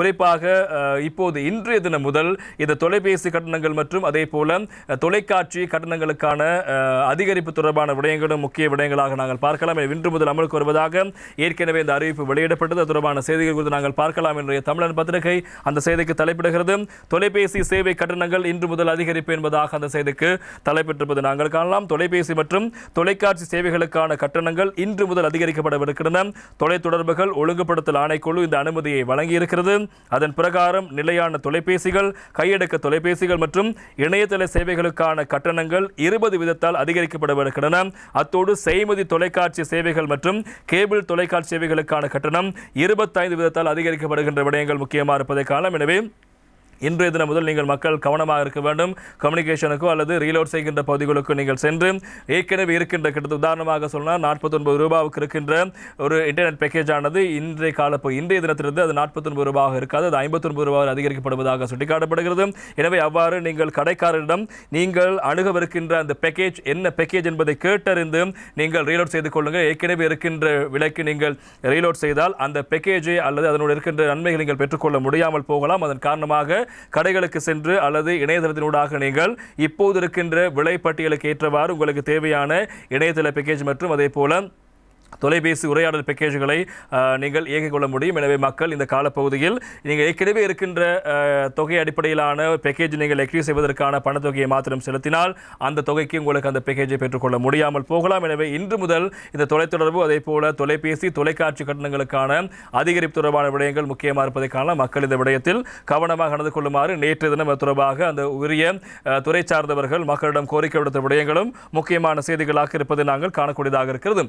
குறிப்பாக இப்போது இன்றைய தினம் முதல் இந்த தொலைபேசி கட்டணங்கள் மற்றும் அதே போல தொலைக்காட்சி கட்டணங்களுக்கான அதிகரிப்பு தொடர்பான விடயங்களும் முக்கிய விடயங்களாக நாங்கள் பார்க்கலாம். இன்று முதல் அமலுக்கு வருவதாக ஏற்கனவே இந்த அறிவிப்பு வெளியிடப்பட்டது. தொடர்பான செய்திகள் குறித்து நாங்கள் பார்க்கலாம். என்ற தமிழன் பத்திரிகை அந்த செய்திக்கு தலைப்பிடுகிறது. தொலைபேசி சேவை கட்டணங்கள் இன்று முதல் அதிகரிப்பு என்பதாக அந்த செய்திக்கு தலைப்பெற்றிருப்பது நாங்கள் காணலாம். தொலைபேசி மற்றும் தொலைக்காட்சி சேவைகளுக்கான கட்டணங்கள் இன்று முதல் அதிகரிக்கப்படவிருக்கின்றன. தொலைத்தொடர்புகள் ஒழுங்குபடுத்தல் ஆணைக்குழு இந்த அனுமதியை வழங்கியிருக்கிறது. அதன் பிரகாரம் நிலையான தொலைபேசிகள் கையடக்க தொலைபேசிகள் மற்றும் இணையதள சேவைகளுக்கான கட்டணங்கள் இருபது விதத்தால் அதிகரிக்கப்படவிருக்கின்றன அத்தோடு செய்மதி தொலைக்காட்சி சேவைகள் மற்றும் கேபிள் தொலைக்காட்சி சேவைகளுக்கான கட்டணம் இருபத்தைந்து விதத்தால் அதிகரிக்கப்படுகின்ற விடயங்கள் முக்கியமாக இருப்பதை காணலாம். எனவே இன்றைய தினம் முதல் நீங்கள் மக்கள் கவனமாக இருக்க வேண்டும். கம்யூனிகேஷனுக்கோ அல்லது ரீலோட் செய்கின்ற பகுதிகளுக்கோ நீங்கள் சென்று ஏற்கனவே இருக்கின்ற கிட்டத்தட்ட உதாரணமாக சொன்னால் நாற்பத்தொன்பது ரூபாவுக்கு இருக்கின்ற ஒரு இன்டர்நெட் பேக்கேஜ் ஆனது இன்றைய கால இன்றைய தினத்திலிருந்து அது நாற்பத்தொன்பது ரூபாவாக இருக்காது. அது ஐம்பத்தொன்பது ரூபாய் அதிகரிக்கப்படுவதாக சுட்டிக்காட்டப்படுகிறது. எனவே அவ்வாறு நீங்கள் கடைக்காரரிடம் நீங்கள் அணுகவிருக்கின்ற அந்த பேக்கேஜ் என்ன பேக்கேஜ் என்பதை கேட்டறிந்து நீங்கள் ரீலோட் செய்து கொள்ளுங்கள். ஏற்கனவே இருக்கின்ற விலைக்கு நீங்கள் ரீலோட் செய்தால் அந்த பேக்கேஜை அல்லது அதனுடைய இருக்கின்ற நன்மைகளை நீங்கள் பெற்றுக்கொள்ள முடியாமல் போகலாம். அதன் காரணமாக கடைகளுக்கு சென்று அல்லது இணையதளத்தினூடாக நீங்கள் இப்போது இருக்கின்ற விலை பட்டியலுக்கு ஏற்றவாறு உங்களுக்கு தேவையான இணையதள பேக்கேஜ் மற்றும் அதே போல தொலைபேசி உரையாடல் பேக்கேஜுகளை நீங்கள் இயக்கிக் கொள்ள முடியும். எனவே மக்கள் இந்த காலப்பகுதியில் நீங்கள் ஏற்கனவே இருக்கின்ற தொகை அடிப்படையிலான பேக்கேஜ் நீங்கள் எக்யூ செய்வதற்கான பணத்தொகையை மாத்திரம் செலுத்தினால் அந்த தொகைக்கு உங்களுக்கு அந்த பேக்கேஜை பெற்றுக்கொள்ள முடியாமல் போகலாம். எனவே இன்று முதல் இந்த தொலைத்தொடர்பு அதே போல தொலைபேசி தொலைக்காட்சி கட்டணங்களுக்கான அதிகரிப்பு தொடர்பான விடயங்கள் முக்கியமாக இருப்பதை காணலாம். மக்கள் இந்த விடயத்தில் கவனமாக நடந்து கொள்ளுமாறு நேற்று தினம் தொடர்பாக அந்த உரிய துறை சார்ந்தவர்கள் மக்களிடம் கோரிக்கை விடுத்த விடயங்களும் முக்கியமான செய்திகளாக இருப்பதை நாங்கள் காணக்கூடியதாக இருக்கிறது.